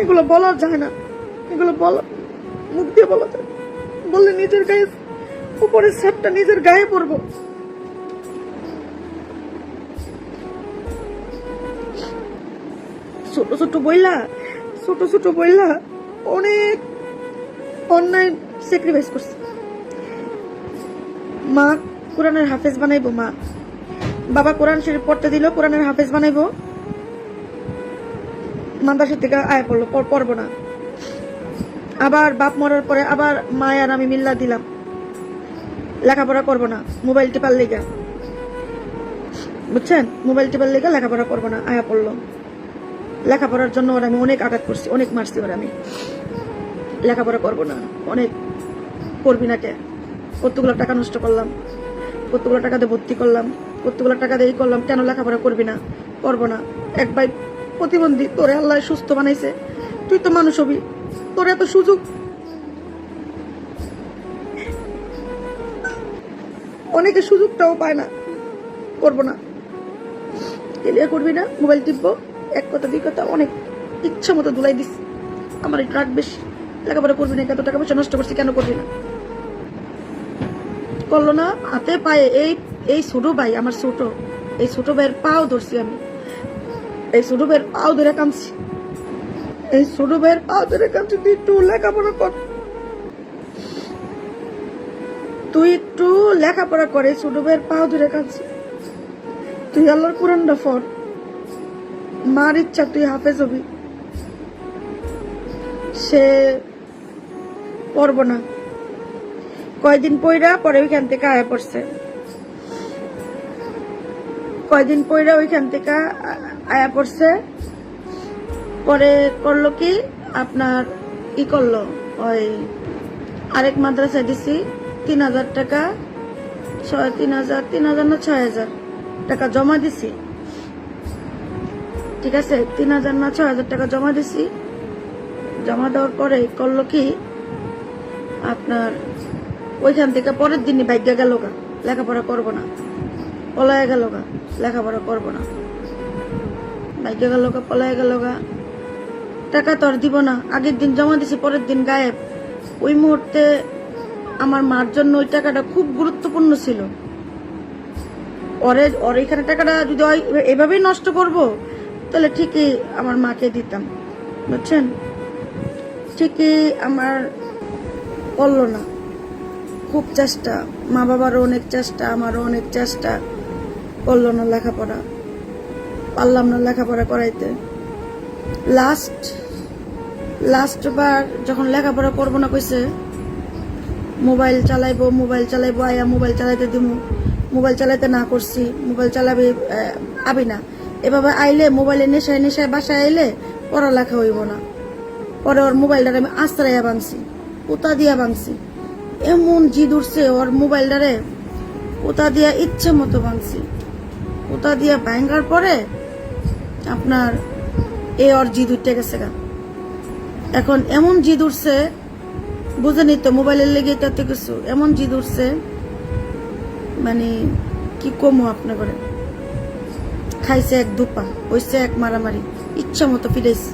এগুলো বলা যায় না। এগুলো বলা মুখ দিয়ে বলা যায়। বললে নিজের গায়ে উপরের স্যাপটা নিজের গায়ে পড়ব। ছোট ছোট বইলা, ছোট ছোট বইলা অনেক অন্যায় স্যাক্রিফাইস করছে। মা কোরআনের হাফেজ বানাইবো, মা। বাবা কোরআন শরীফ পড়তে দিল কোরআনের হাফেজ বানাইবো। মাদ্রাসা থেকে আয় পড়ল পড়ব না। আবার বাপ মরার পরে আবার মা আর আমি মিল্লা দিলাম। লেখাপড়া করব না, মোবাইল টিপার লেগা। বুঝছেন? মোবাইল টিপার লেগা লেখাপড়া করব না, আয়া পড়ল। লেখাপড়ার জন্য ওর আমি অনেক আঘাত করছি, অনেক মারছি ওর আমি। লেখাপড়া করব না, অনেক করবি না কে? কতগুলো টাকা নষ্ট করলাম, কতগুলো টাকা দিয়ে ভর্তি করলাম, কতগুলো টাকা দিয়ে করলাম, কেন লেখাপড়া করবি না? করব না। এক ভাই প্রতিবন্ধী, তোরে আল্লাহ সুস্থ বানাইছে। তুই তো মানুষ হবি। তোর এত সুযোগ। অনেকে সুযোগটাও পায় না। করব না। ক্লিয়ার করবি না, মোবাইল টিপবো। এক কথা, দুই কথা, অনেক ইচ্ছা মতো ধুলাই দিস। আমার একটু রাগ বেশি। লেখাপড়া করবি না কত টাকা পয়সা নষ্ট করছি, কেন করবি না? করল না, হাতে পায়ে এই এই ছোট ভাই, আমার ছোট। এই ছোট ভাইয়ের পাও ধরছি আমি। এই ছোট ভাইয়ের পাও ধরে কামছি। এই ছোট ভাইয়ের পাও ধরে কামছি, তুই একটু লেখাপড়া কর। তুই একটু লেখাপড়া করে ছোট ভাইয়ের পাও ধরে কামছি। তুই আল্লাহর কোরআনটা ফর মার ইচ্ছা, তুই হাফেজ হবি। সে পড়ব না। কয়দিন পইরা পরে ওইখান থেকে আয়া পড়ছে। কয়দিন পইরা ওইখান থেকে আয়া পড়ছে। পরে করল কি? আপনার ই করল, ওই আরেক মাদ্রাসায় দিছি, তিন হাজার টাকা, ছয়, তিন হাজার তিন হাজার না ছয় হাজার টাকা জমা দিছি। ঠিক আছে? তিন হাজার না ছয় হাজার টাকা জমা দিছি। জমা দেওয়ার পরে করল কি? আপনার ওইখান থেকে পরের দিনই ভাগ্যা গেল গা। লেখাপড়া করব না। পলায় গেল গা। লেখাপড়া করব না। ভাগ্যা গেল গা, পলায় গেল গা। টাকা তো আর দিব না, আগের দিন জমা দিছি, পরের দিন গায়েব। ওই মুহূর্তে আমার মার জন্য ওই টাকাটা খুব গুরুত্বপূর্ণ ছিল। ওরে ওর এখানে টাকাটা যদি এভাবেই নষ্ট করব, তাহলে ঠিকই আমার মাকে দিতাম, বুঝছেন? ঠিকই আমার করল না। খুব চেষ্টা মা বাবারও অনেক চেষ্টা, আমারও অনেক চেষ্টা, করল না লেখাপড়া। পারলাম না লেখাপড়া করাইতে। লাস্ট লাস্ট বার যখন লেখাপড়া করব না কইছে, মোবাইল চালাইবো মোবাইল চালাইবো, আয়া মোবাইল চালাইতে দিমু। মোবাইল চালাইতে না করছি, মোবাইল চালাবি আবি না। এভাবে আইলে, মোবাইলে নেশায় নেশায় বাসায় আইলে পড়ালেখা হইব না। পরে ওর মোবাইলটারে আমি আশ্রয়া ভাঙছি পোতা দিয়া ভাঙছি এমন জিদ উঠছে, ওর মোবাইলটারে পোতা দিয়া ইচ্ছে মতো ভাঙছি পোতা দিয়া ভাঙার পরে আপনার এ ওর জিদ উঠতে গেছে গা। এখন এমন জিদ উঠছে বুঝেনি তো, মোবাইলের লেগে তাতে কিছু, এমন জিদ উঠছে মানে কি কমো আপনার করে খাইছে এক দুপা, হইছে এক মারামারি, ইচ্ছা মতো ফিরেছে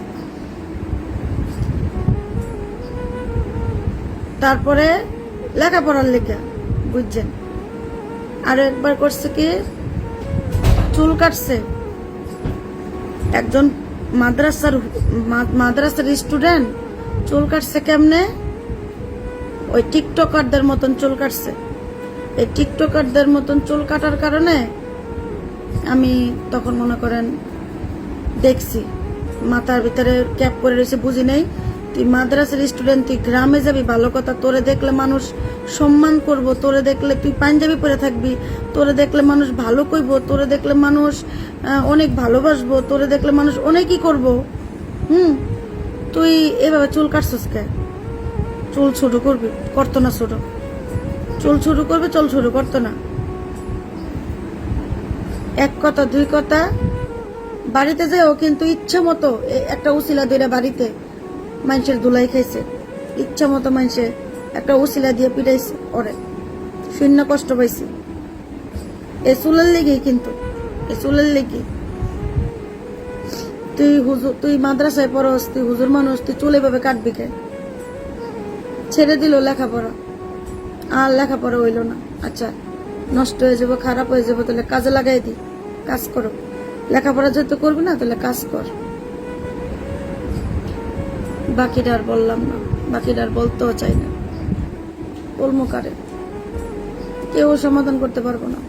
তারপরে লেখাপড়ার লেখা বুঝছেন? আর একবার করছে কি, চুল কাটছে। একজন মাদ্রাসার মাদ্রাসার স্টুডেন্ট চুল কাটছে কেমনে? ওই টিকটকারদের মতন চুল কাটছে। এই টিকটকারদের মতন চুল কাটার কারণে আমি তখন মনে করেন দেখছি, মাথার ভিতরে ক্যাপ করে রয়েছে, বুঝি নেই। তুই মাদ্রাসার স্টুডেন্ট তুই গ্রামে যাবি, ভালো কথা, তোরে দেখলে মানুষ সম্মান করব, তোরে দেখলে তুই পাঞ্জাবি পরে থাকবি, তোরে দেখলে মানুষ ভালো কইব, তোরে দেখলে মানুষ অনেক ভালোবাসবো, তোরে দেখলে মানুষ অনেকই করব। হুম? তুই এভাবে চুল কাটছিস কে? চুল ছোট করবি, করতো না ছোট। চুল ছোট করবে, চুল ছোট করতো না। এক কথা, দুই কথা, বাড়িতে যেও কিন্তু ইচ্ছে মতো একটা উসিলা ধরে বাড়িতে মানুষের ধুলাই খাইছে। ইচ্ছা মতো মানুষে একটা উসিলা দিয়ে পিটাইছে ওরে। শূন্য কষ্ট পাইছে। এ চুলের লেগেই কিন্তু, এ চুলের লেগে তুই হুজুর তুই মাদ্রাসায় পড়স, তুই হুজুর মানুষ, তুই চলে পাবে কাটবি কে? ছেড়ে দিল লেখাপড়া। আর লেখাপড়া হইল না। আচ্ছা নষ্ট হয়ে যাব, খারাপ হয়ে যাব, তাহলে কাজে লাগাই দি। কাজ করো। লেখাপড়া যেহেতু করবি না, তাহলে কাজ কর। বাকিটা আর বললাম না। বাকিটা আর বলতেও চাই না। কর্মকারে কারে? কেউ সমাধান করতে পারব না।